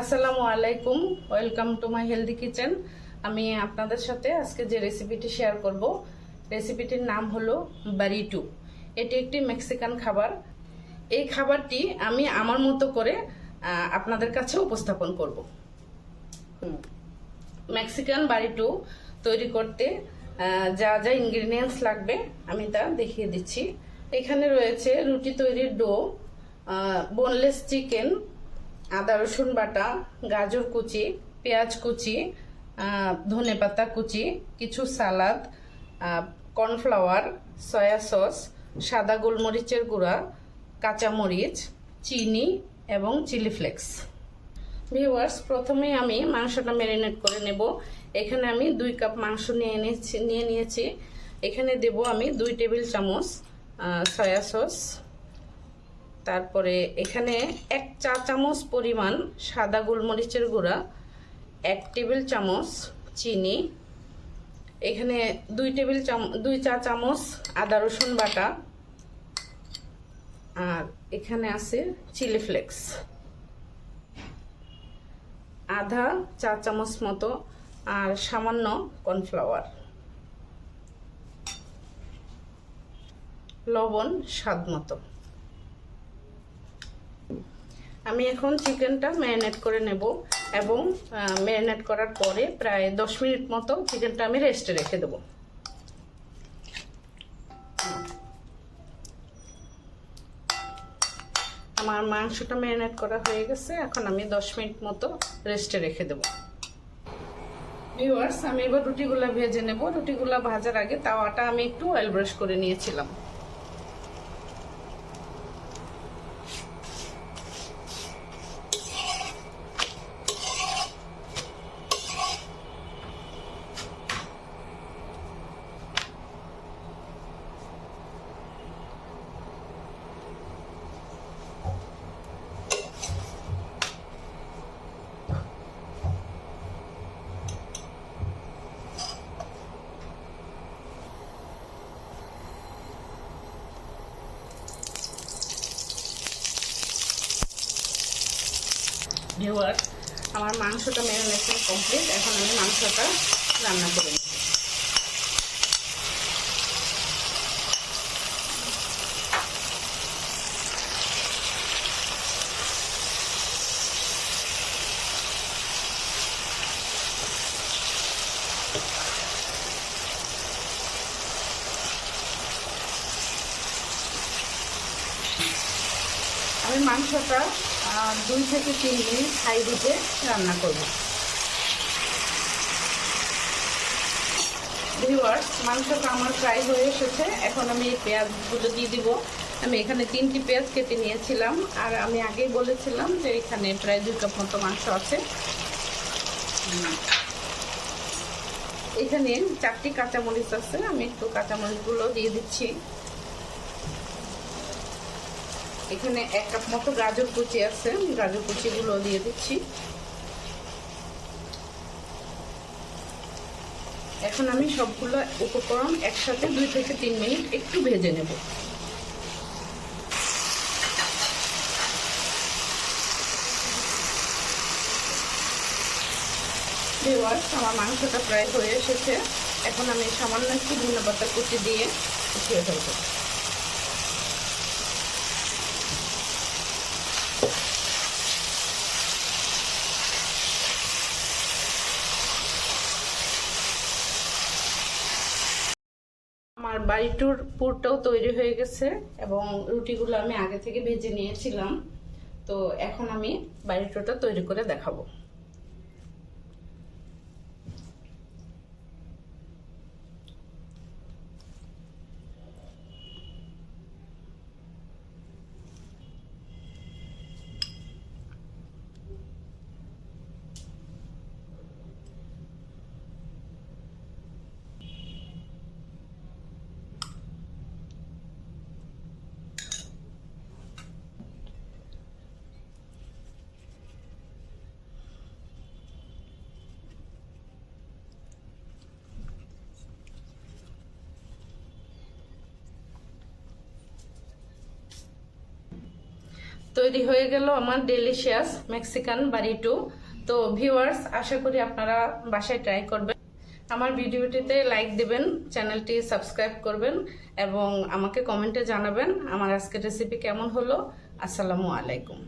আসসালামু আলাইকুম, welcome to my healthy kitchen. আমি আপনাদের সাথে আজকে যে রেসিপিটি শেয়ার করব, রেসিপিটির নাম হলো বারিটু। এটি একটি মেক্সিকান খাবার। এই খাবারটি আমি আমার মতো করে আপনাদের কাছে উপস্থাপন করব। মেক্সিকান বাড়িটু তৈরি করতে যা যা ইনগ্রিডিয়েন্টস লাগবে, আমি তা দেখিয়ে দিচ্ছি। এখানে রয়েছে রুটি তৈরির ডো বোনলেস চিকেন আদা, রসুন বাটা, গাজর কুচি, পেঁয়াজ কুচি ধনে পাতা কুচি, কিছু সালাদ কর্নফ্লাওয়ার, সয়া সস, সাদা গোলমরিচের গুঁড়া, কাঁচামরিচ, চিনি এবং চিলি ফ্লেক্স। ভিউয়ার্স প্রথমে আমি মাংসটা ম্যারিনেট করে নেব। এখানে আমি দুই কাপ মাংস নিয়ে নিয়েছি নিয়ে নিয়েছি। এখানে দেব আমি দুই টেবিল চামচ সয়া সস। তারপরে এখানে এক চা চামচ পরিমাণ সাদা গোলমরিচের গুঁড়া, এক টেবিল চামচ চিনি, এখানে দুই টেবিল চাম, দুই চা চামচ আদা রসুন বাটা, আর এখানে আছে চিলি ফ্লেক্স। আধা চা চামচ মতো আর সামান্য কর্নফ্লাওয়ার। লবণ স্বাদ মতো। আমি এখন চিকেনটা ম্যারিনেট করে নেব এবং ম্যারিনেট করার পরে প্রায় দশ মিনিট মতো চিকেনটা আমি রেস্টে রেখে দেব। আমার মাংসটা ম্যারিনেট করা হয়ে গেছে, এখন আমি দশ মিনিট মতো রেস্টে রেখে দেব। ভিউয়ার্স, আমি এবার রুটিগুলা ভেজে নেব। রুটিগুলা ভাজার আগে তাওয়াটা আমি একটু অয়েল ব্রাশ করে নিয়েছিলাম। ভিউয়ার্স আমার মাংসটা ম্যারিনেশন কমপ্লিট এখন আমি মাংসটা রান্না করে আমি মাংসটা দুই থেকে তিন মিনিট হাই দিতে রান্না করব। ভিউয়ার্স মাংসটা আমার ফ্রাই হয়ে এসেছে। এখন আমি এই পেঁয়াজগুলো দিয়ে দিব। আমি এখানে তিনটি পেঁয়াজ কেটে নিয়েছিলাম। আর আমি আগেই বলেছিলাম যে এখানে প্রায় দুই কাপ মতো মাংস আছে। এখানে চারটি কাঁচামরিচ আছে। আমি একটু কাঁচামরিচগুলো দিয়ে দিচ্ছি। এখানে এক কাপ মতো গাজর কুচি আছে। গাজর কুচিগুলো দিয়ে দিচ্ছি। এখন আমি সবগুলো উপকরণ একসাথে দুই থেকে তিন মিনিট একটু ভেজে নেব। আমার মাংসটা প্রায় হয়ে এসেছে। এখন আমি সামান্য একটু ধনে পাতা কুচি দিয়ে উঠিয়ে ফেলব। আমার বাড়িটুর পুরটাও তৈরি হয়ে গেছে এবং রুটিগুলো আমি আগে থেকে ভেজে নিয়েছিলাম। তো এখন আমি বাড়িটুরটা তৈরি করে দেখাবো। তৈরি হয়ে গেল আমার ডেলিশিয়াস মেক্সিকান বাড়িটু তো ভিউয়ার্স আশা করি আপনারা বাসায় ট্রাই করবেন। আমার ভিডিওটিতে লাইক দিবেন চ্যানেলটি সাবস্ক্রাইব করবেন এবং আমাকে কমেন্টে জানাবেন আমার আজকের রেসিপি কেমন হলো। আসসালামু আলাইকুম।